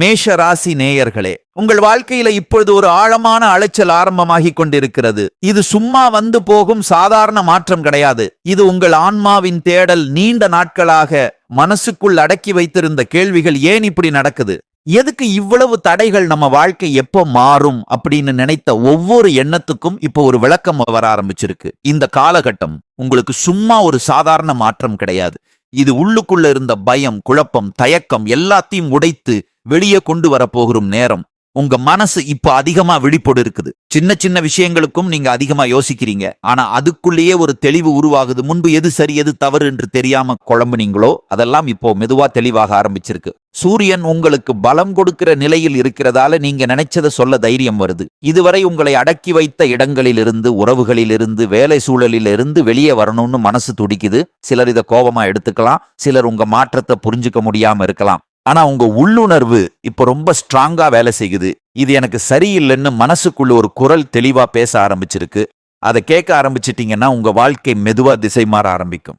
மேஷ ராசி நேயர்களே உங்கள் வாழ்க்கையில இப்பொழுது ஒரு ஆழமான அலைச்சல் ஆரம்பமாகி கொண்டிருக்கிறது. இது சும்மா வந்து போகும் சாதாரண மாற்றம் கிடையாது. இது உங்கள் ஆன்மாவின் தேடல் நீண்ட நாட்களாக மனசுக்குள் அடக்கி வைத்திருந்த கேள்விகள் ஏன் இப்படி நடக்குது? எதுக்கு இவ்வளவு தடைகள் நம்ம வாழ்க்கை எப்போ மாறும் அப்படின்னு நினைத்த ஒவ்வொரு எண்ணத்துக்கும் இப்போ ஒரு விளக்கம் வர ஆரம்பிச்சிருக்கு. இந்த காலகட்டம் உங்களுக்கு சும்மா ஒரு சாதாரண மாற்றம் கிடையாது. இது உள்ளுக்குள்ள இருந்த பயம் குழப்பம் தயக்கம் எல்லாத்தையும் உடைத்து வெளியே கொண்டு வர நேரம். உங்க மனசு இப்ப அதிகமா விழிப்போடு இருக்குது. சின்ன சின்ன விஷயங்களுக்கும் நீங்க அதிகமா யோசிக்கிறீங்க. ஆனா அதுக்குள்ளேயே ஒரு தெளிவு உருவாகுது. முன்பு எது சரி எது தவறு என்று தெரியாம குழம்புனீங்களோ அதெல்லாம் இப்போ மெதுவா தெளிவாக ஆரம்பிச்சிருக்கு. சூரியன் உங்களுக்கு பலம் கொடுக்கிற நிலையில் இருக்கிறதால நீங்க நினைச்சதை சொல்ல தைரியம் வருது. இதுவரை உங்களை அடக்கி வைத்த இடங்களிலிருந்து உறவுகளிலிருந்து வேலை சூழலிலிருந்து வெளியே வரணும்னு மனசு துடிக்குது. சிலர் இதை கோபமா எடுத்துக்கலாம். சிலர் உங்க மாற்றத்தை புரிஞ்சுக்க முடியாம இருக்கலாம். ஆனா உங்க உள்ளுணர்வு இப்ப ரொம்ப ஸ்ட்ராங்கா வேலை செய்யுது. இது எனக்கு சரியில்லைன்னு மனசுக்குள்ள ஒரு குரல் தெளிவா பேச ஆரம்பிச்சிருக்கு. அதை கேட்க ஆரம்பிச்சிட்டீங்கன்னா உங்க வாழ்க்கை மெதுவா திசை மாற ஆரம்பிக்கும்.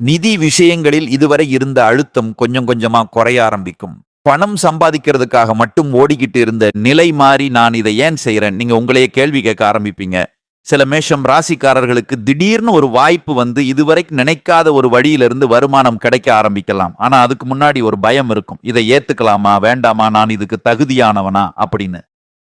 நிதி விஷயங்களில் இதுவரை இருந்த அழுத்தம் கொஞ்சம் கொஞ்சமா குறைய ஆரம்பிக்கும். பணம் சம்பாதிக்கிறதுக்காக மட்டும் ஓடிக்கிட்டு இருந்த நிலை மாறி நான் இதை ஏன் செய்யறேன் நீங்க உங்களையே கேள்வி கேட்க ஆரம்பிப்பீங்க. சில மேஷம் ராசிக்காரர்களுக்கு திடீர்னு ஒரு வாய்ப்பு வந்து இதுவரைக்கும் நினைக்காத ஒரு வழியிலிருந்து வருமானம் கிடைக்க ஆரம்பிக்கலாம். ஆனா அதுக்கு முன்னாடி ஒரு பயம் இருக்கும். இதை ஏத்துக்கலாமா? வேண்டாமா? நான் இதுக்கு தகுதியானவனா? அப்படின்னு.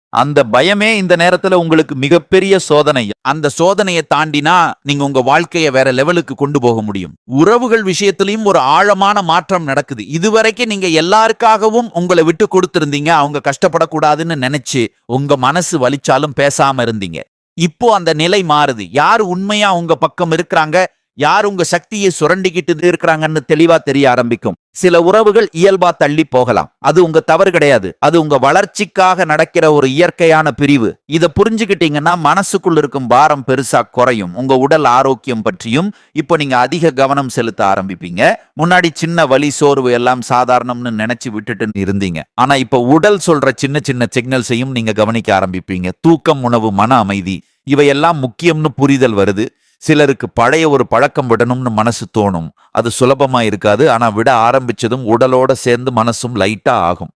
அந்த பயமே இந்த நேரத்துல உங்களுக்கு மிகப்பெரிய சோதனை. அந்த சோதனையை தாண்டினா நீங்க உங்க வாழ்க்கையை வேற லெவலுக்கு கொண்டு போக முடியும். உறவுகள் விஷயத்திலையும் ஒரு ஆழமான மாற்றம் நடக்குது. இதுவரைக்கும் நீங்க எல்லாருக்காகவும் உங்களை விட்டு கொடுத்திருந்தீங்க. அவங்க கஷ்டப்படக்கூடாதுன்னு நினைச்சு உங்க மனசு வலிச்சாலும் பேசாம இருந்தீங்க. இப்போ அந்த நிலை மாறுது. யார் உண்மையா உங்க பக்கம் இருக்கிறாங்க? யார் உங்க சக்தியை சுரண்டிக்கிட்டு இருக்கிறாங்கன்னு தெளிவா தெரிய ஆரம்பிக்கும். சில உறவுகள் இயல்பா தள்ளி போகலாம். அது உங்க தவறு கிடையாது. அது உங்க வளர்ச்சிக்காக நடக்கிற ஒரு இயற்கையான பிரிவு. இதை புரிஞ்சுக்கிட்டீங்கன்னா மனசுக்குள்ள இருக்கும் பாரம் பெருசா குறையும். உங்க உடல் ஆரோக்கியம் பற்றியும் இப்போ நீங்க அதிக கவனம் செலுத்த ஆரம்பிப்பீங்க. முன்னாடி சின்ன வலி சோர்வு எல்லாம் சாதாரணம்னு நினைச்சு விட்டுட்டு இருந்தீங்க. ஆனா இப்போ உடல் சொல்ற சின்ன சின்ன சிக்னல்ஸையும் நீங்க கவனிக்க ஆரம்பிப்பீங்க. தூக்கம் உணவு மன அமைதி இவையெல்லாம் முக்கியம்னு புரிதல் வருது. சிலருக்கு பழைய ஒரு பழக்கம் விடணும்னு மனசு தோணும். அது சுலபமா இருக்காது. ஆனா விட ஆரம்பிச்சதும் உடலோட சேர்ந்து மனசும் லைட்டா ஆகும்.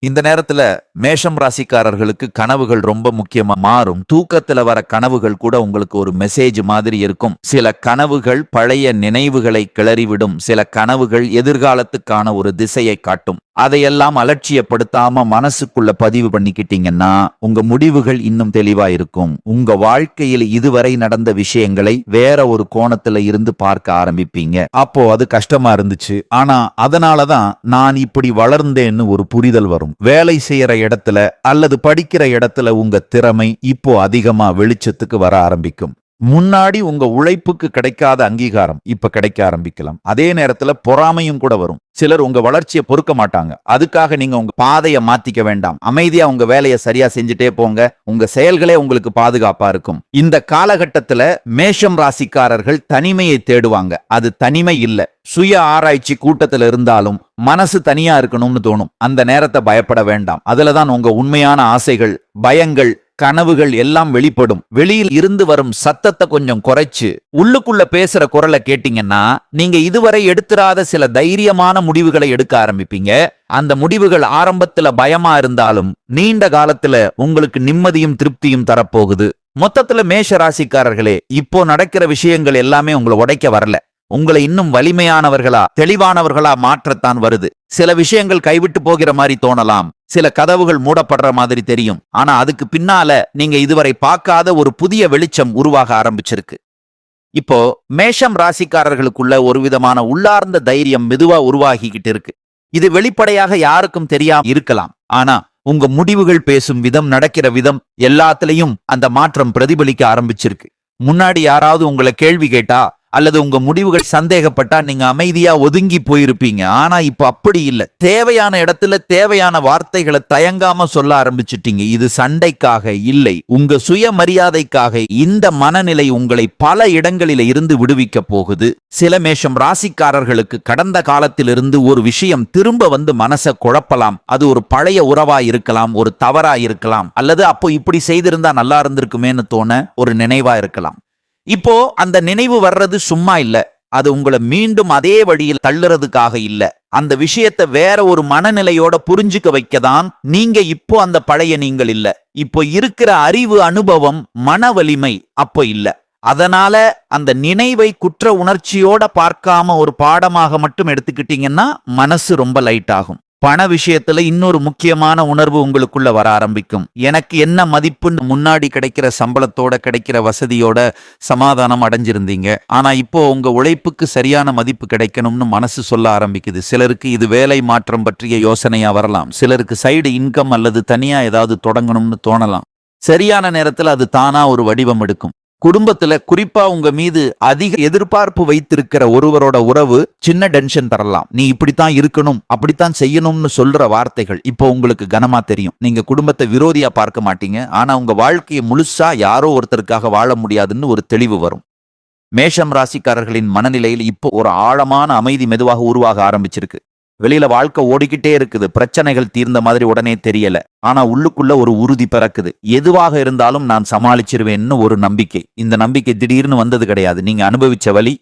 இந்த நேரத்துல மேஷம் ராசிக்காரர்களுக்கு கனவுகள் ரொம்ப முக்கியமா மாறும். தூக்கத்துல வர கனவுகள் கூட உங்களுக்கு ஒரு மெசேஜ் மாதிரி இருக்கும். சில கனவுகள் பழைய நினைவுகளை கிளறிவிடும். சில கனவுகள் எதிர்காலத்துக்கான ஒரு திசையை காட்டும். அதையெல்லாம் அலட்சியப்படுத்தாம மனசுக்குள்ள பதிவு பண்ணிக்கிட்டீங்கன்னா உங்க முடிவுகள் இன்னும் தெளிவா இருக்கும் உங்க வாழ்க்கையில் இதுவரை நடந்த விஷயங்களை வேற ஒரு கோணத்துல இருந்து பார்க்க ஆரம்பிப்பீங்க. அப்போ அது கஷ்டமா இருந்துச்சு. ஆனா அதனாலதான் நான் இப்படி வளர்ந்தேன்னு ஒரு புரிதல் வரும். வேலை செய்யற இடத்துல அல்லது படிக்கிற இடத்துல உங்க திறமை இப்போ அதிகமா வெளிச்சத்துக்கு வர ஆரம்பிக்கும். முன்னாடி உங்க உழைப்புக்கு கிடைக்காத அங்கீகாரம் இப்ப கிடைக்க ஆரம்பிக்கலாம். அதே நேரத்துல பொறாமையும் கூட வரும். சிலர் உங்க வளர்ச்சியை பொறுக்க மாட்டாங்க. அதுக்காக நீங்க உங்க பாதையை மாத்திக்க வேண்டாம். அமைதியா உங்க வேலையை சரியா செஞ்சுட்டே போங்க. உங்க செயல்களே உங்களுக்கு பாதுகாப்பா இருக்கும். இந்த காலகட்டத்துல மேஷம் ராசிக்காரர்கள் தனிமையை தேடுவாங்க. அது தனிமை இல்ல. சுய ஆராய்ச்சி கூட்டத்துல இருந்தாலும் மனசு தனியா இருக்கணும்னு தோணும். அந்த நேரத்தை பயப்பட வேண்டாம். அதுலதான் உங்க உண்மையான ஆசைகள் பயங்கள் கனவுகள் எல்லாம் வெளிப்படும். வெளியில் இருந்து வரும் சத்தத்தை கொஞ்சம் குறைச்சு உள்ளுக்குள்ள பேசுற குரலை கேட்டீங்கன்னா நீங்க இதுவரை எடுத்துராத சில தைரியமான முடிவுகளை எடுக்க ஆரம்பிப்பீங்க. அந்த முடிவுகள் ஆரம்பத்துல பயமா இருந்தாலும் நீண்ட காலத்துல உங்களுக்கு நிம்மதியும் திருப்தியும் தரப்போகுது. மொத்தத்துல மேஷ ராசிக்காரர்களே இப்போ நடக்கிற விஷயங்கள் எல்லாமே உங்களை உடைக்க வரல. உங்களை இன்னும் வலிமையானவர்களா தெளிவானவர்களா மாற்றத்தான் வருது. சில விஷயங்கள் கைவிட்டு போகிற மாதிரி தோணலாம். சில கதவுகள் மூடப்படுற மாதிரி தெரியும். ஆனா அதுக்கு பின்னால நீங்க இதுவரை பார்க்காத ஒரு புதிய வெளிச்சம் உருவாக ஆரம்பிச்சிருக்கு. இப்போ மேஷம் ராசிக்காரர்களுக்குள்ள ஒரு விதமான உள்ளார்ந்த தைரியம் மெதுவா உருவாகிக்கிட்டு இருக்கு. இது வெளிப்படையாக யாருக்கும் தெரியாம இருக்கலாம். ஆனா உங்க முடிவுகள் பேசும் விதம் நடக்கிற விதம் எல்லாத்துலயும் அந்த மாற்றம் பிரதிபலிக்க ஆரம்பிச்சிருக்கு. முன்னாடி யாராவது உங்களை கேள்வி கேட்டா அல்லது உங்க முடிவுகள் சந்தேகப்பட்டா நீங்க அமைதியா ஒதுங்கி போயிருப்பீங்க. ஆனா இப்ப அப்படி இல்லை. தேவையான இடத்துல தேவையான வார்த்தைகளை தயங்காம சொல்ல ஆரம்பிச்சிட்டீங்க. இது சண்டைக்காக இல்லை. உங்க சுயமரியாதைக்காக இந்த மனநிலை உங்களை பல இடங்களில இருந்து விடுவிக்க போகுது. சில மேஷம் ராசிக்காரர்களுக்கு கடந்த காலத்திலிருந்து ஒரு விஷயம் திரும்ப வந்து மனசை குழப்பலாம். அது ஒரு பழைய உறவா இருக்கலாம் ஒரு தவறா இருக்கலாம். அல்லது அப்போ இப்படி செய்திருந்தா நல்லா இருந்திருக்குமேன்னு தோண ஒரு நினைவா இருக்கலாம். இப்போ அந்த நினைவு வர்றது சும்மா இல்ல. அது உங்களை மீண்டும் அதே வழியில் தள்ளுறதுக்காக இல்ல. அந்த விஷயத்த வேற ஒரு மனநிலையோட புரிஞ்சுக்க வைக்க தான் நீங்க இப்போ அந்த பழைய நீங்கள் இல்ல. இப்போ இருக்கிற அறிவு அனுபவம் மன வலிமை அப்போ இல்ல. அதனால அந்த நினைவை குற்ற உணர்ச்சியோட பார்க்காம ஒரு பாடமாக மட்டும் எடுத்துக்கிட்டீங்கன்னா மனசு ரொம்ப லைட் ஆகும். பண விஷயத்துல இன்னொரு முக்கியமான உணர்வு உங்களுக்குள்ள வர ஆரம்பிக்கும். எனக்கு என்ன மதிப்புன்னு முன்னாடி கிடைக்கிற சம்பளத்தோட கிடைக்கிற வசதியோட சமாதானம் அடைஞ்சிருந்தீங்க. ஆனா இப்போ உங்க உழைப்புக்கு சரியான மதிப்பு கிடைக்கணும்னு மனசு சொல்ல ஆரம்பிக்குது. சிலருக்கு இது வேலை மாற்றம் பற்றிய யோசனையா வரலாம். சிலருக்கு சைடு இன்கம் அல்லது தனியா ஏதாவது தொடங்கணும்னு தோணலாம். சரியான நேரத்தில் அது தானா ஒரு வடிவம் எடுக்கும். குடும்பத்துல குறிப்பா உங்க மீது அதிக எதிர்பார்ப்பு வைத்திருக்கிற ஒருவரோட உறவு சின்ன டென்ஷன் தரலாம். நீ இப்படித்தான் இருக்கணும் அப்படித்தான் செய்யணும்னு சொல்ற வார்த்தைகள் இப்போ உங்களுக்கு கனமா தெரியும். நீங்க குடும்பத்தை விரோதியா பார்க்க மாட்டீங்க. ஆனா உங்க வாழ்க்கையை முழுசா யாரோ ஒருத்தருக்காக வாழ முடியாதுன்னு ஒரு தெளிவு வரும். மேஷம் ராசிக்காரர்களின் மனநிலையில் இப்போ ஒரு ஆழமான அமைதி மெதுவாக உருவாக ஆரம்பிச்சிருக்கு. வெளியில வாழ்க்கை ஓடிக்கிட்டே இருக்குது. பிரச்சனைகள் தீர்ந்த மாதிரி உடனே தெரியல. ஆனா உள்ளுக்குள்ள ஒரு உறுதி பிறக்குது. எதுவாக இருந்தாலும் நான் சமாளிச்சிருவேன்னு ஒரு நம்பிக்கை. இந்த நம்பிக்கை திடீர்னு வந்தது கிடையாது. நீங்க அனுபவிச்ச வழி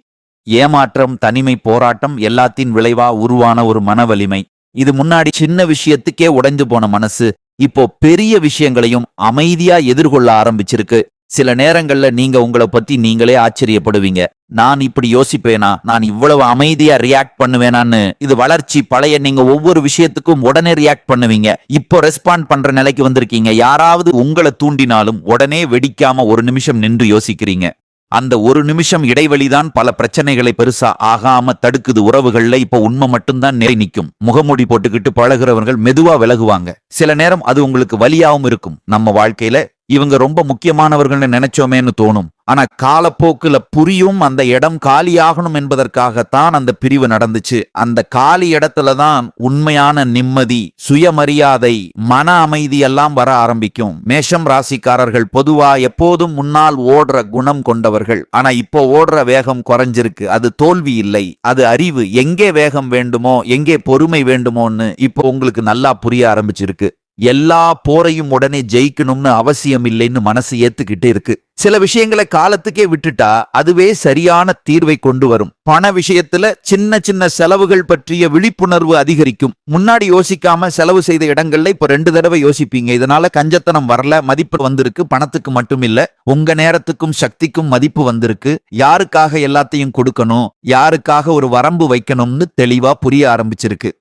ஏமாற்றம் தனிமை போராட்டம் எல்லாத்தின் விளைவா உருவான ஒரு மன வலிமை. இது முன்னாடி சின்ன விஷயத்துக்கே உடைஞ்சு போன மனசு. இப்போ பெரிய விஷயங்களையும் அமைதியா எதிர்கொள்ள ஆரம்பிச்சிருக்கு. சில நேரங்கள்ல நீங்க உங்களை பத்தி நீங்களே ஆச்சரியப்படுவீங்க. நான் இப்படி யோசிப்பேனா? நான் இவ்வளவு அமைதியா ரியாக்ட் பண்ணுவேனான்னு. இது வளர்ச்சி பழைய நீங்க ஒவ்வொரு விஷயத்துக்கும் உடனே ரியாக்ட் பண்ணுவீங்க. இப்போ ரெஸ்பாண்ட் பண்ற நிலைக்கு வந்திருக்கீங்க. யாராவது உங்களை தூண்டினாலும் உடனே வெடிக்காம ஒரு நிமிஷம் நின்று யோசிக்கிறீங்க. அந்த ஒரு நிமிஷம் இடைவெளிதான் பல பிரச்சனைகளை பெருசா ஆகாம தடுக்குது உறவுகள்ல. இப்ப உண்மை மட்டும்தான் நிறை நிற்கும். முகமூடி போட்டுக்கிட்டு பழகுறவர்கள் மெதுவா விலகுவாங்க. சில நேரம் அது உங்களுக்கு வலியாவும் இருக்கும். நம்ம வாழ்க்கையில இவங்க ரொம்ப முக்கியமானவர்கள்னு நினைச்சோமேன்னு தோணும். ஆனா காலப்போக்குல புரியும் அந்த இடம் காலியாகணும் என்பதற்காகத்தான் அந்த பிரிவு நடந்துச்சு. அந்த காலி இடத்துல தான் உண்மையான நிம்மதி சுயமரியாதை மன அமைதி எல்லாம் வர ஆரம்பிக்கும். மேஷம் ராசிக்காரர்கள் பொதுவா எப்போதும் முன்னால் ஓடுற குணம் கொண்டவர்கள். ஆனா இப்போ ஓடுற வேகம் குறைஞ்சிருக்கு. அது தோல்வி இல்லை. அது அறிவு. எங்கே வேகம் வேண்டுமோ எங்கே பொறுமை வேண்டுமோன்னு இப்போ உங்களுக்கு நல்லா புரிய ஆரம்பிச்சிருக்கு. எல்லா போரையும் உடனே ஜெயிக்கணும்னு அவசியம் இல்லைன்னு மனசு ஏத்துக்கிட்டு இருக்கு. சில விஷயங்களை காலத்துக்கே விட்டுட்டா அதுவே சரியான தீர்வை கொண்டு வரும். பண விஷயத்துல சின்ன சின்ன செலவுகள் பற்றிய விழிப்புணர்வு அதிகரிக்கும். முன்னாடி யோசிக்காம செலவு செய்த இடங்கள்ல இப்ப ரெண்டு தடவை யோசிப்பீங்க. இதனால கஞ்சத்தனம் வரல மதிப்பு வந்திருக்கு பணத்துக்கு மட்டும் இல்ல உங்க நேரத்துக்கும் சக்திக்கும் மதிப்பு வந்திருக்கு. யாருக்காக எல்லாத்தையும் கொடுக்கணும் யாருக்காக ஒரு வரம்பு வைக்கணும்னு தெளிவா புரிய ஆரம்பிச்சிருக்கு.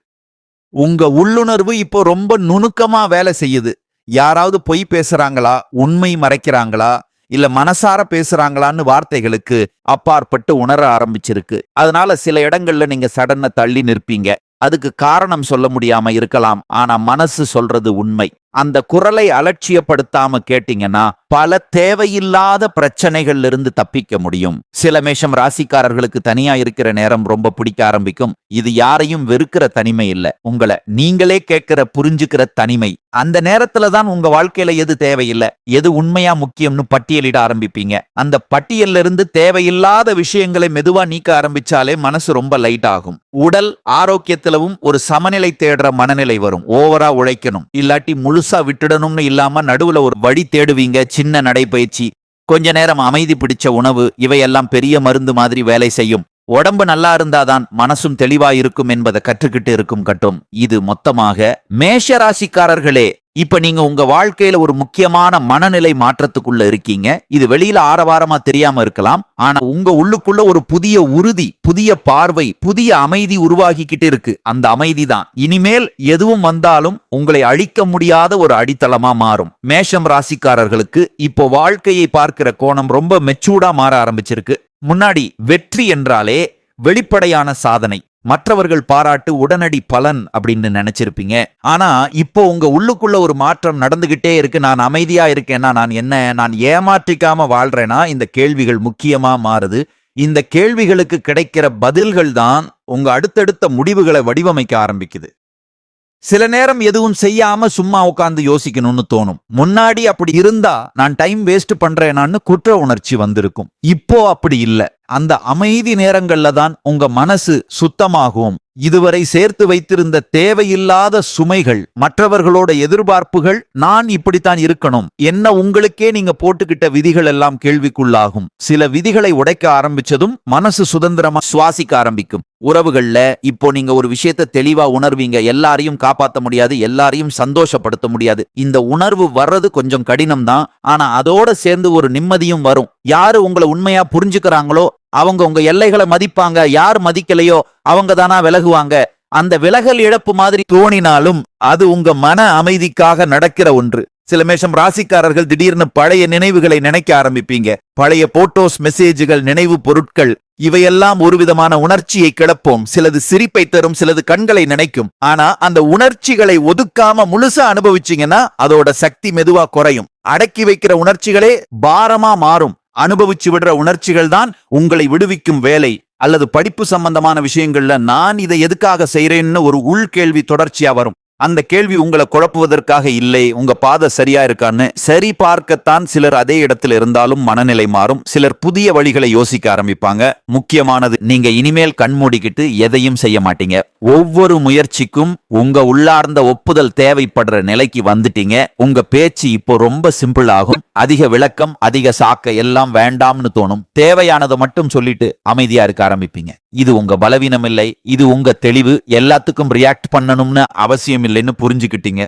உங்க உள்ளுணர்வு இப்போ ரொம்ப நுணுக்கமா வேலை செய்யுது. யாராவது பொய் பேசுறாங்களா? உண்மை மறைக்கிறாங்களா? இல்ல மனசார பேசுறாங்களான்னு வார்த்தைகளுக்கு அப்பாற்பட்டு உணர ஆரம்பிச்சிருக்கு. அதனால சில இடங்கள்ல நீங்க சடனை தள்ளி நிற்பீங்க. அதுக்கு காரணம் சொல்ல முடியாம இருக்கலாம். ஆனா மனசு சொல்றது உண்மை. அந்த குரலை அலட்சியப்படுத்தாம கேட்டீங்கன்னா பல தேவையில்லாத பிரச்சனைகள்ல இருந்து தப்பிக்க முடியும். சில மேஷம் ராசிக்காரர்களுக்கு தனியா இருக்கிற நேரம் ரொம்ப பிடிக்க ஆரம்பிக்கும். இது யாரையும் வெறுக்கிற தனிமை இல்ல. உங்களை நீங்களே கேட்கிற புரிஞ்சுக்கிற தனிமை. அந்த நேரத்துல தான் உங்க வாழ்க்கையில எது தேவையில்லை? எது உண்மையா முக்கியம்னு பட்டியலிட ஆரம்பிப்பீங்க. அந்த பட்டியல்ல இருந்து தேவையில்லாத விஷயங்களை மெதுவா நீக்க ஆரம்பிச்சாலே மனசு ரொம்ப லைட் ஆகும். உடல் ஆரோக்கியத்திலவும் ஒரு சமநிலை தேடுற மனநிலை வரும். ஓவரா உழைக்கணும். இல்லாட்டி முழு முழுசா விட்டுடணும்னு இல்லாம நடுவுல ஒரு வழி தேடுவீங்க சின்ன நடைபயிற்சி கொஞ்ச நேரம் அமைதி பிடிச்ச உணவு இவையெல்லாம் பெரிய மருந்து மாதிரி வேலை செய்யும். உடம்பு நல்லா இருந்தாதான் மனசும் தெளிவா இருக்கும் என்பதை கற்றுக்கிட்டு இருக்கும் கட்டும். இது மொத்தமாக மேஷ ராசிக்காரர்களே இப்ப நீங்க உங்க வாழ்க்கையில ஒரு முக்கியமான மனநிலை மாற்றத்துக்குள்ள இருக்கீங்க. இது வெளியில ஆரவாரமா தெரியாம இருக்கலாம். ஆனா உங்க உள்ளுக்குள்ள ஒரு புதிய உறுதி புதிய பார்வை புதிய அமைதி உருவாகிக்கிட்டு இருக்கு. அந்த அமைதி தான் இனிமேல் எதுவும் வந்தாலும் உங்களை அழிக்க முடியாத ஒரு அடித்தளமா மாறும். மேஷம் ராசிக்காரர்களுக்கு இப்போ வாழ்க்கையை பார்க்கிற கோணம் ரொம்ப மெச்சூர்டா மாற ஆரம்பிச்சிருக்கு. முன்னாடி வெற்றி என்றாலே வெளிப்படையான சாதனை. மற்றவர்கள் பாராட்டு உடனடி பலன் அப்படின்னு நினைச்சிருப்பீங்க. ஆனா இப்போ உங்க உள்ளுக்குள்ள ஒரு மாற்றம் நடந்துகிட்டே இருக்கு. நான் அமைதியா இருக்கேன்னா நான் என்ன? நான் ஏமாற்றிக்காம வாழ்றேனா இந்த கேள்விகள் முக்கியமா மாறுது. இந்த கேள்விகளுக்கு கிடைக்கிற பதில்கள் தான் உங்க அடுத்தடுத்த முடிவுகளை வடிவமைக்க ஆரம்பிக்குது. சில நேரம் எதுவும் செய்யாம சும்மா உட்கார்ந்து யோசிக்கணும்னு தோணும். முன்னாடி அப்படி இருந்தா நான் டைம் வேஸ்ட் பண்றேனான்னு குற்ற உணர்ச்சி வந்திருக்கும். இப்போ அப்படி இல்ல. அந்த அமைதி நேரங்கள்ல தான் உங்க மனசு சுத்தமாகும். இதுவரை சேர்த்து வைத்திருந்த தேவையில்லாத சுமைகள் மற்றவர்களோட எதிர்பார்ப்புகள் நான் இப்படித்தான் இருக்கணும். என்ன உங்களுக்கே நீங்க போட்டுக்கிட்ட விதிகள் எல்லாம் கேள்விக்குள்ளாகும். சில விதிகளை உடைக்க ஆரம்பிச்சதும் மனசு சுதந்திரமா சுவாசிக்க ஆரம்பிக்கும். உறவுகள்ல இப்போ நீங்க ஒரு விஷயத்த தெளிவா உணர்வீங்க. எல்லாரையும் காப்பாத்த முடியாது எல்லாரையும் சந்தோஷப்படுத்த முடியாது. இந்த உணர்வு வர்றது கொஞ்சம் கடினம் தான் ஆனா அதோட சேர்ந்து ஒரு நிம்மதியும் வரும். யாரு உங்களை உண்மையா புரிஞ்சுக்கிறாங்களோ அவங்க உங்க எல்லைகளை மதிப்பாங்க. யார் மதிக்கலையோ அவங்க தானா விலகுவாங்க. அந்த விலகல் இழப்பு மாதிரி தோணினாலும் அது உங்க மன அமைதிக்காக நடக்கிற ஒன்று. சில மேஷம் ராசிக்காரர்கள் திடீர்னு பழைய நினைவுகளை நினைக்க ஆரம்பிப்பீங்க. பழைய போட்டோஸ் மெசேஜ்கள் நினைவு பொருட்கள் இவையெல்லாம் ஒரு விதமான உணர்ச்சியை கிளப்போம். சிலது சிரிப்பை தரும் சிலது கண்களை நினைக்கும். ஆனா அந்த உணர்ச்சிகளை ஒதுக்காம முழுசா அனுபவிச்சீங்கன்னா அதோட சக்தி மெதுவா குறையும். அடக்கி வைக்கிற உணர்ச்சிகளே பாரமா மாறும். அனுபவிச்சு விடுற உணர்ச்சிகள் தான் உங்களை விடுவிக்கும் வேலை. அல்லது படிப்பு சம்பந்தமான விஷயங்கள்ல நான் இதை எதுக்காக செய்யறேன்னு ஒரு உள்கேள்வி தொடர்ச்சியா வரும். அந்த கேள்வி உங்களை குழப்புவதற்காக இல்லை உங்க பாதை சரியா இருக்கான்னு சரி பார்க்கத்தான் சிலர் அதே இடத்துல இருந்தாலும் மனநிலை மாறும். சிலர் புதிய வழிகளை யோசிக்க ஆரம்பிப்பாங்க. முக்கியமானது நீங்க இனிமேல் கண்மூடிக்கிட்டு எதையும் செய்ய மாட்டீங்க. ஒவ்வொரு முயற்சிக்கும் உங்க உள்ளார்ந்த ஒப்புதல் தேவைப்படுற நிலைக்கு வந்துட்டீங்க. உங்க பேச்சு இப்போ ரொம்ப சிம்பிள் ஆகும். அதிக விளக்கம் அதிக சாக்க எல்லாம் வேண்டாம்னு தோணும். தேவையானதை மட்டும் சொல்லிட்டு அமைதியா இருக்க ஆரம்பிப்பீங்க. இது உங்க பலவீனம் இல்லை இது உங்க தெளிவு. எல்லாத்துக்கும் ரியாக்ட் பண்ணணும்னு அவசியம் இல்லைன்னு புரிஞ்சுக்கிட்டீங்க.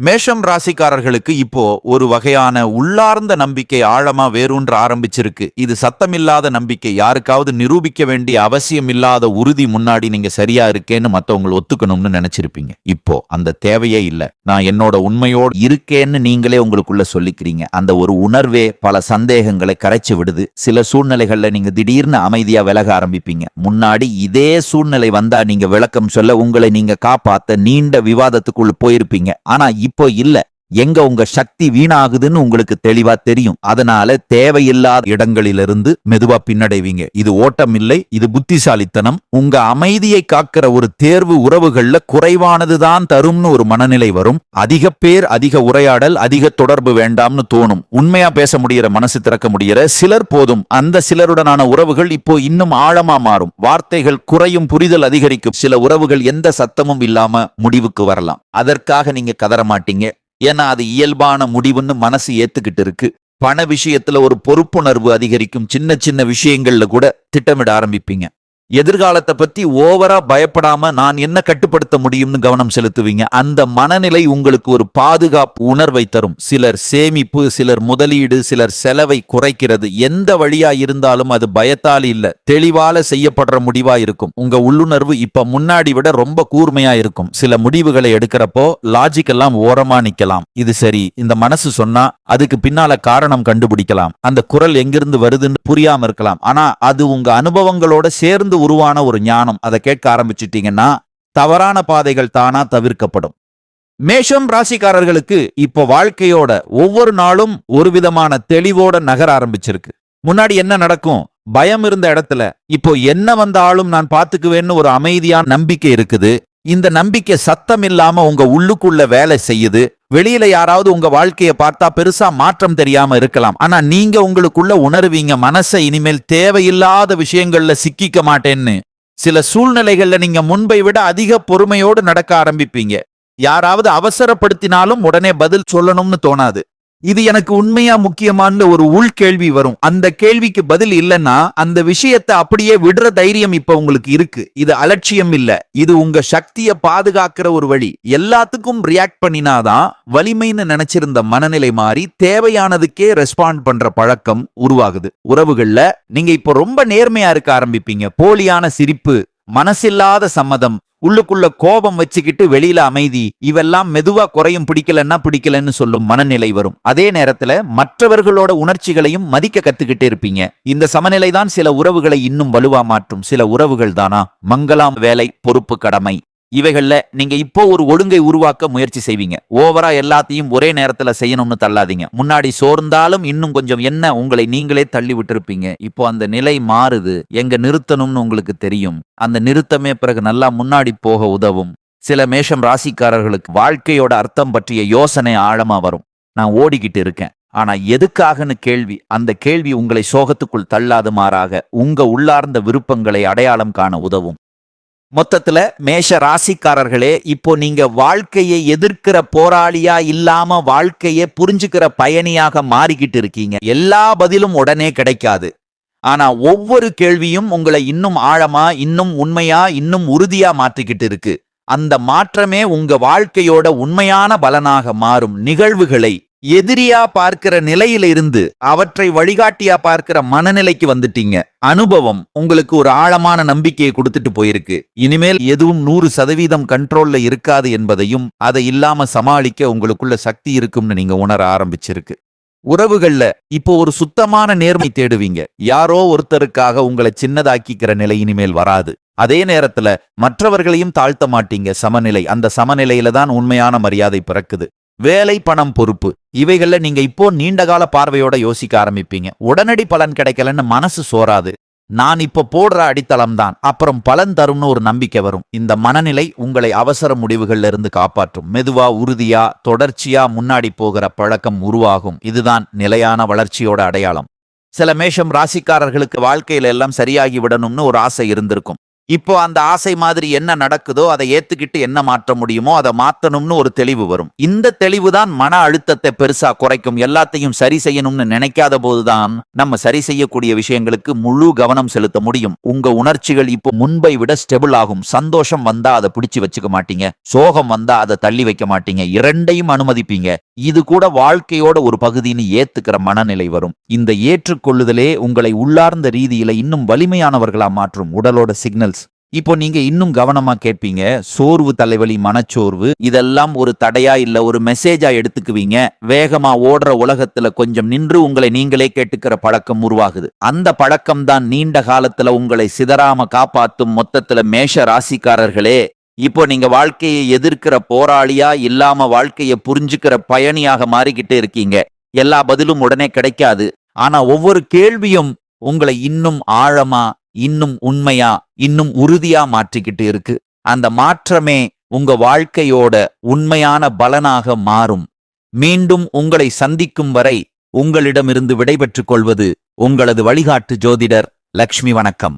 மேஷம் ராசிக்காரர்களுக்கு இப்போ ஒரு வகையான உள்ளார்ந்த நம்பிக்கை ஆழமா வேரூன்ற ஆரம்பிச்சிருக்கு. இது சத்தமில்லாத நம்பிக்கை. யாருக்காவது நிரூபிக்க வேண்டிய அவசியம் இல்லாத உறுதி முன்னாடி நீங்க சரியா இருக்கேன்னு மத்தவங்க ஒத்துக்கணும்னு நினைச்சிருப்பீங்க. இப்போ அந்த தேவையே இல்ல. நான் என்னோட உண்மையோடு இருக்கேன்னு நீங்களே உங்களுக்குள்ள சொல்லிக்கிறீங்க. அந்த ஒரு உணர்வே பல சந்தேகங்களை கரைச்சு விடுது. சில சூழ்நிலைகள்ல நீங்க திடீர்னு அமைதியா விலக ஆரம்பிப்பீங்க. முன்னாடி இதே சூழ்நிலை வந்தா நீங்க விளக்கம் சொல்ல உங்களை நீங்க காப்பாத்த நீண்ட விவாதத்துக்குள்ள போயிருப்பீங்க. ஆனா இப்போ இல்ல. எங்க உங்க சக்தி வீணாகுதுன்னு உங்களுக்கு தெளிவா தெரியும். அதனால தேவையில்லாத இடங்களிலிருந்து மெதுவா பின்னடைவீங்க. இது ஓட்டம் இல்லை இது புத்திசாலித்தனம். உங்க அமைதியை காக்கிற ஒரு தேர்வு உறவுகள்ல குறைவானதுதான் தரும்னு ஒரு மனநிலை வரும். அதிக பேர் அதிக உரையாடல் அதிக தொடர்பு வேண்டாம்னு தோணும். உண்மையா பேச முடியற மனசு திறக்க முடியற சிலர் போதும். அந்த சிலருடனான உறவுகள் இப்போ இன்னும் ஆழமா மாறும். வார்த்தைகள் குறையும் புரிதல் அதிகரிக்கும். சில உறவுகள் எந்த சத்தமும் இல்லாம முடிவுக்கு வரலாம். அதற்காக நீங்க கதற மாட்டீங்க. ஏன்னா அது இயல்பான முடிவுன்னு மனசு ஏத்துக்கிட்டு இருக்கு பண விஷயத்துல ஒரு பொறுப்புணர்வு அதிகரிக்கும் சின்ன சின்ன விஷயங்கள்ல கூட திட்டமிட ஆரம்பிப்பீங்க. எதிர்காலத்தை பத்தி ஓவரா பயப்படாம நான் என்ன கட்டுப்படுத்த முடியும்னு கவனம் செலுத்துவீங்க. அந்த மனநிலை உங்களுக்கு ஒரு பாதுகாப்பு உணர்வை தரும். சிலர் சேமிப்பு சிலர் முதலீடு சிலர் செலவை குறைக்கிறது. எந்த வழியா இருந்தாலும் அது பயத்தால் இல்ல. தெளிவால செய்யப்படுற முடிவா இருக்கும். உங்க உள்ளுணர்வு இப்ப முன்னாடி விட ரொம்ப கூர்மையா இருக்கும். சில முடிவுகளை எடுக்கிறப்போ லாஜிக் எல்லாம் ஓரமா நிக்கலாம். இது சரி. இந்த மனசு சொன்னா அதுக்கு பின்னால காரணம் கண்டுபிடிக்கலாம். அந்த குரல் எங்கிருந்து வருதுன்னு புரியாம இருக்கலாம். ஆனா அது உங்க அனுபவங்களோட சேர்ந்து உருவான ஒரு ஞானம். அதை கேட்க ஆரம்பிச்சிட்டீங்கன்னா தவறான பாதைகள் தானா தவிர்க்கப்படும். மேஷம் ராசிக்காரர்களுக்கு இப்போ வாழ்க்கையோட ஒவ்வொரு நாளும் ஒரு விதமான தெளிவோட நகர ஆரம்பிச்சிருக்கு. முன்னாடி என்ன நடக்கும்? பயம் இருந்த இடத்துல இப்போ என்ன வந்தாலும் நான் பார்த்துக்குவேன்னு ஒரு அமைதியான நம்பிக்கை இருக்குது. இந்த நம்பிக்கை சத்தம் இல்லாம உங்க உள்ளுக்குள்ள வேலை செய்யுது. வெளியில யாராவது உங்க வாழ்க்கையை பார்த்தா பெருசா மாற்றம் தெரியாம இருக்கலாம். ஆனா நீங்க உங்களுக்குள்ள உணர்வீங்க மனசை இனிமேல் தேவையில்லாத விஷயங்கள்ல சிக்கிக்க மாட்டேன்னு. சில சூழ்நிலைகள்ல நீங்க முன்பை விட அதிக பொறுமையோடு நடக்க ஆரம்பிப்பீங்க. யாராவது அவசரப்படுத்தினாலும் உடனே பதில் சொல்லணும்னு தோணாது. இது எனக்கு உண்மையா முக்கியமான ஒரு உள்கேள்வி வரும். அந்த கேள்விக்கு பதில் இல்லைன்னா அந்த விஷயத்தை அப்படியே விடுற தைரியம் இப்ப உங்களுக்கு இருக்கு. இது அலட்சியம் இல்ல. இது உங்க சக்தியை பாதுகாக்கிற ஒரு வழி. எல்லாத்துக்கும் ரியாக்ட் பண்ணினாதான் வலிமைன்னு நினைச்சிருந்த மனநிலை மாறி தேவையானதுக்கே ரெஸ்பாண்ட் பண்ற பழக்கம் உருவாகுது. உறவுகள்ல நீங்க இப்போ ரொம்ப நேர்மையா இருக்க ஆரம்பிப்பீங்க. போலியான சிரிப்பு மனசில்லாத சம்மதம் உள்ளுக்குள்ள கோபம் வச்சுக்கிட்டு வெளியில அமைதி இவெல்லாம் மெதுவா குறையும் பிடிக்கலன்னா பிடிக்கலன்னு சொல்லும் மனநிலை வரும். அதே நேரத்துல மற்றவர்களோட உணர்ச்சிகளையும் மதிக்க கத்துக்கிட்டே இருப்பீங்க. இந்த சமநிலை தான் சில உறவுகளை இன்னும் வலுவா மாற்றும். சில உறவுகள் தானா? மங்கலாம் வேலை பொறுப்பு கடமை. இவைகளில் நீங்கள் இப்போ ஒரு ஒழுங்கை உருவாக்க முயற்சி செய்வீங்க. ஓவரா எல்லாத்தையும் ஒரே நேரத்தில் செய்யணும்னு தள்ளாதீங்க. முன்னாடி சோர்ந்தாலும் இன்னும் கொஞ்சம் என்ன உங்களை நீங்களே தள்ளி விட்டுருப்பீங்க. இப்போ அந்த நிலை மாறுது. எங்க நிறுத்தணும்னு உங்களுக்கு தெரியும். அந்த நிறுத்தமே பிறகு நல்லா முன்னாடி போக உதவும். சில மேஷம் ராசிக்காரர்களுக்கு வாழ்க்கையோட அர்த்தம் பற்றிய யோசனை ஆழமா வரும். நான் ஓடிக்கிட்டு இருக்கேன். ஆனா எதுக்காகன்னு கேள்வி அந்த கேள்வி உங்களை சோகத்துக்குள் தள்ளாது மாறாக உங்க உள்ளார்ந்த விருப்பங்களை அடையாளம் காண உதவும். மொத்தத்துல மேஷ ராசிக்காரர்களே இப்போ நீங்க வாழ்க்கையை எதிர்க்கிற போராளியா இல்லாம வாழ்க்கையை புரிஞ்சுக்கிற பயணியாக மாறிக்கிட்டு இருக்கீங்க. எல்லா பதிலும் உடனே கிடைக்காது. ஆனா ஒவ்வொரு கேள்வியும் உங்களை இன்னும் ஆழமா இன்னும் உண்மையா இன்னும் உறுதியா மாற்றிக்கிட்டு இருக்கு. அந்த மாற்றமே உங்க வாழ்க்கையோட உண்மையான பலனாக மாறும் நிகழ்வுகளை எதிரியா பார்க்கிற நிலையில இருந்து அவற்றை வழிகாட்டியா பார்க்கிற மனநிலைக்கு வந்துட்டீங்க. அனுபவம் உங்களுக்கு ஒரு ஆழமான நம்பிக்கையை கொடுத்துட்டு போயிருக்கு. இனிமேல் எதுவும் நூறு சதவீதம் கண்ட்ரோல்ல இருக்காது என்பதையும் அதை இல்லாம சமாளிக்க உங்களுக்குள்ள சக்தி இருக்கும்னு நீங்க உணர ஆரம்பிச்சிருக்கு. உறவுகள்ல இப்போ ஒரு சுத்தமான நேர்மை தேடுவீங்க. யாரோ ஒருத்தருக்காக உங்களை சின்னதாக்கிக்கிற நிலை இனிமேல் வராது. அதே நேரத்துல மற்றவர்களையும் தாழ்த்த மாட்டீங்க. சமநிலை அந்த சமநிலையில தான் உண்மையான மரியாதை பிறக்குது. வேலை பணம் பொறுப்பு. இவைகள்ல நீங்க இப்போ நீண்டகால பார்வையோட யோசிக்க ஆரம்பிப்பீங்க. உடனடி பலன் கிடைக்கலன்னு மனசு சோறாது. நான் இப்ப போடுற அடித்தளம் தான். அப்புறம் பலன் தரும்னு ஒரு நம்பிக்கை வரும். இந்த மனநிலை உங்களை அவசர முடிவுகள்ல இருந்து காப்பாற்றும். மெதுவா உறுதியா தொடர்ச்சியா முன்னாடி போகிற பழக்கம் உருவாகும். இதுதான் நிலையான வளர்ச்சியோட அடையாளம். சில மேஷம் ராசிக்காரர்களுக்கு வாழ்க்கையில எல்லாம் சரியாகி விடணும்னு ஒரு ஆசை இருந்திருக்கும். இப்போ அந்த ஆசை மாதிரி என்ன நடக்குதோ அதை ஏத்துக்கிட்டு என்ன மாற்ற முடியுமோ அதை மாத்தணும்னு ஒரு தெளிவு வரும். இந்த தெளிவு தான் மன அழுத்தத்தை பெருசா குறைக்கும். எல்லாத்தையும் சரி செய்யணும்னு நினைக்காத போதுதான் நம்ம சரி செய்யக்கூடிய விஷயங்களுக்கு முழு கவனம் செலுத்த முடியும். உங்க உணர்ச்சிகள் இப்போ முன்பை விட ஸ்டெபிள் ஆகும். சந்தோஷம் வந்தா அதை பிடிச்சு வச்சுக்க மாட்டீங்க. சோகம் வந்தா அதை தள்ளி வைக்க மாட்டீங்க. இரண்டையும் அனுமதிப்பீங்க. இது கூட வாழ்க்கையோட ஒரு பகுதின்னு ஏத்துக்கிற மனநிலை வரும். இந்த ஏற்றுக்கொள்ளுதலே உங்களை உள்ளார்ந்த ரீதியில இன்னும் வலிமையானவர்களா மாற்றும். உடலோட சிக்னல்ஸ் இப்போ நீங்க இன்னும் கவனமா கேட்பீங்க சோர்வு தலைவலி மனச்சோர்வு இதெல்லாம் ஒரு தடையா இல்ல ஒரு மெசேஜா எடுத்துக்குவீங்க. வேகமா ஓடுற உலகத்துல கொஞ்சம் நின்று உங்களை நீங்களே கேட்டுக்கிற பழக்கம் உருவாகுது. அந்த பழக்கம் தான் நீண்ட காலத்துல உங்களை சிதறாம காப்பாத்தும் மொத்தத்துல மேஷ ராசிக்காரர்களே. இப்போ நீங்க வாழ்க்கையை எதிர்க்கிற போராளியா இல்லாம வாழ்க்கையை புரிஞ்சுக்கிற பயணியாக மாறிக்கிட்டு இருக்கீங்க. எல்லா பதிலும் உடனே கிடைக்காது. ஆனா ஒவ்வொரு கேள்வியும் உங்களை இன்னும் ஆழமா இன்னும் உண்மையா இன்னும் உறுதியா மாற்றிக்கிட்டு இருக்கு. அந்த மாற்றமே உங்க வாழ்க்கையோட உண்மையான பலனாக மாறும். மீண்டும் உங்களை சந்திக்கும் வரை உங்களிடமிருந்து விடைபெற்றுக் கொள்வது உங்களது வழிகாட்டு ஜோதிடர் லக்ஷ்மி வணக்கம்.